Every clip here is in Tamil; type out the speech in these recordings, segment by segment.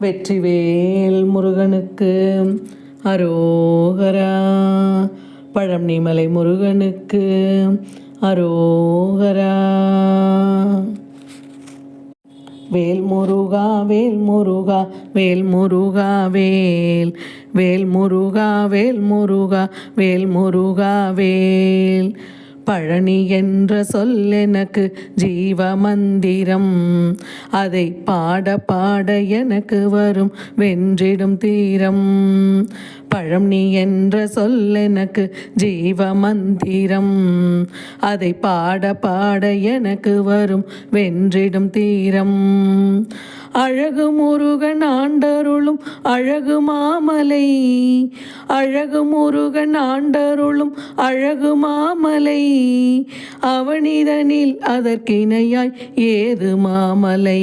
வெற்றிவேல் முருகனுக்கு. அரோகரா. பழம்னிமலை முருகனுக்கு. அரோகரா. வேல் முருகா வேல் முருகா வேல். முருகா வேல் வேல் முருகா வேல் முருகா வேல் முருகா வேல். பழனி என்ற சொல் எனக்கு ஜீவ மந்திரம் அதை பாட பாட எனக்கு வரும் வென்றிடும் தீரம். பழம் நீ என்ற சொல் எனக்கு ஜீவ மந்திரம் அதை பாட பாட எனக்கு வரும் வென்றிடும் தீரம். அழகு முருகன் ஆண்டருளும் அழகு மாமலை. அழகு முருகன் ஆண்டருளும் அழகு மாமலை. அவனிதனில் அதற்கிணையாய் ஏது மாமலை.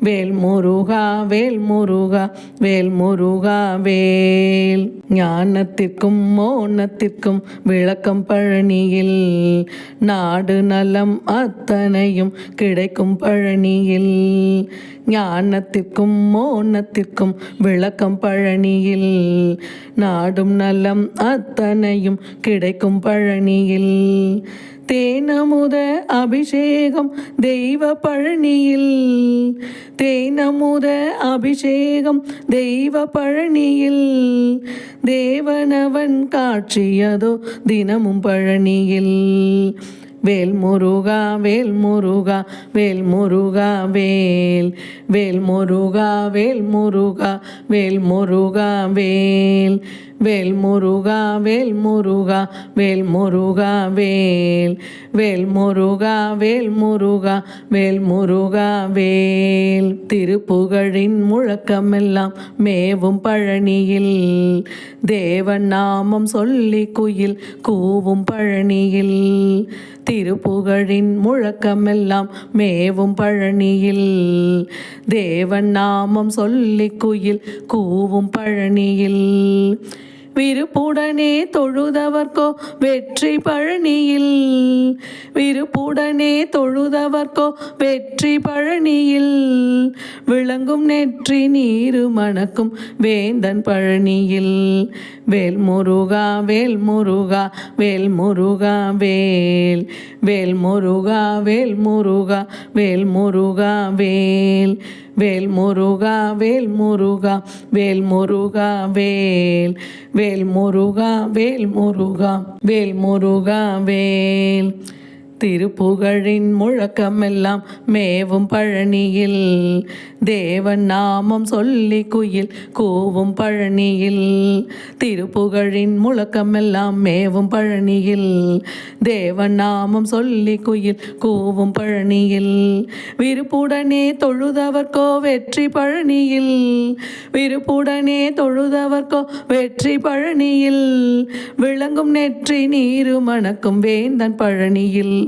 வேல் முருகா வேல் முருகா வேல் முருகா வேல். ஞானத்திற்கும் மோனத்திற்கும் விளக்கம் பழனியில். நாடு நலம் அத்தனையும் கிடைக்கும் பழனியில். ஞானத்திற்கும் மோனத்திற்கும் விளக்கம் பழனியில். நாடும் நலம் அத்தனையும் கிடைக்கும் பழனியில். தேனமுத அபிஷேகம் தெய்வ பழனியில். தேனமுத அபிஷேகம் தெய்வ பழனியில் தேவனவன் காட்சியதோ தினமும் பழனியில். வேல் முருகா வேல் முருகா வேல் முருகா வேல் வேல் முருகா வேல் முருகா வேல் முருகா வேல் வேல் முருகா வேல் முருகா வேல் முருகா வேல் வேல் முருகா வேல் முருகா வேல் முருகா வேல் திருப்புகழின் முழக்கமெல்லாம் மேவும் பழனியில் தேவன் நாமம் சொல்லி குயில் கூவும் பழனியில் திருப்புகழின் முழக்கமெல்லாம் மேவும் பழனியில். தேவன் நாமம் சொல்லி குயில் கூவும் பழனியில். விருப்புடனே தொழுதவர்க்கோ வெற்றி பழனியில். விருப்புடனே தொழுதவர்க்கோ வெற்றி பழனியில். விளங்கும் நெற்றி நீரு மணக்கும் வேந்தன் பழனியில். வேல் முருகா வேல் முருகா வேல். முருகா வேல் வேல் முருகா வேல். முருகா வேல் முருகா வேல். வேல் முருகா வேல் முருகா வேல் முருகா வேல் வேல் முருகா வேல் முருகா வேல் முருகா வேல். திருப்புகழின் முழக்கமெல்லாம் மேவும் பழனியில். தேவன் நாமம் சொல்லி குயில் கூவும் பழனியில். திருப்புகழின் முழக்கமெல்லாம் மேவும் பழனியில். தேவன் நாமம் சொல்லி குயில் கூவும் பழனியில். விருப்புடனே தொழுதவர்க்கோ வெற்றி பழனியில். விருப்புடனே தொழுதவர்க்கோ வெற்றி பழனியில். விளங்கும் நெற்றி நீரு மணக்கும் வேந்தன் பழனியில்.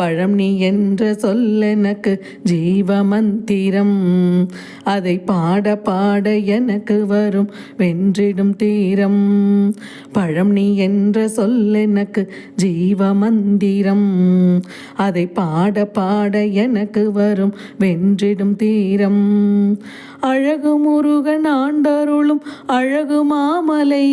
பழம் நீ என்ற சொல் எனக்கு ஜீவ மந்திரம் அதை பாட பாட எனக்கு வரும் வென்றிடும் தீரம். பழம் நீ என்ற சொல் எனக்கு ஜீவ மந்திரம் அதை பாட பாட எனக்கு வரும் வென்றிடும் தீரம். அழகு முருகன் ஆண்டருளும் அழகு மாமலை.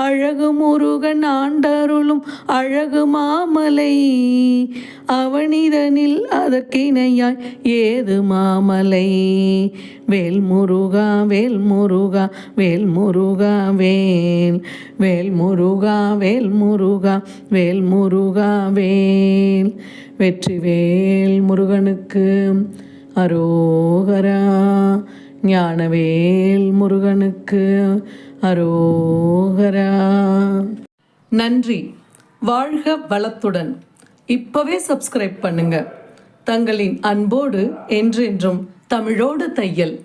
அழகு முருகன் ஆண்டருளும் அழகு மாமலை. அவனிதனில் அதற்கிணையாய் ஏது மாமலை. வேல் முருகா வேல் முருகா வேல். முருகா வேல் வேல் முருகா வேல். முருகா வேல் முருகா வேல் வெற்றி வேல் முருகனுக்கு அரோகரா. ஞானவேல் முருகனுக்கு அரோகரா. நன்றி. வாழ்க வளத்துடன். இப்பவே சப்ஸ்கிரைப் பண்ணுங்க. தங்களின் அன்போடு என்றென்றும் தமிழோடு தையல்.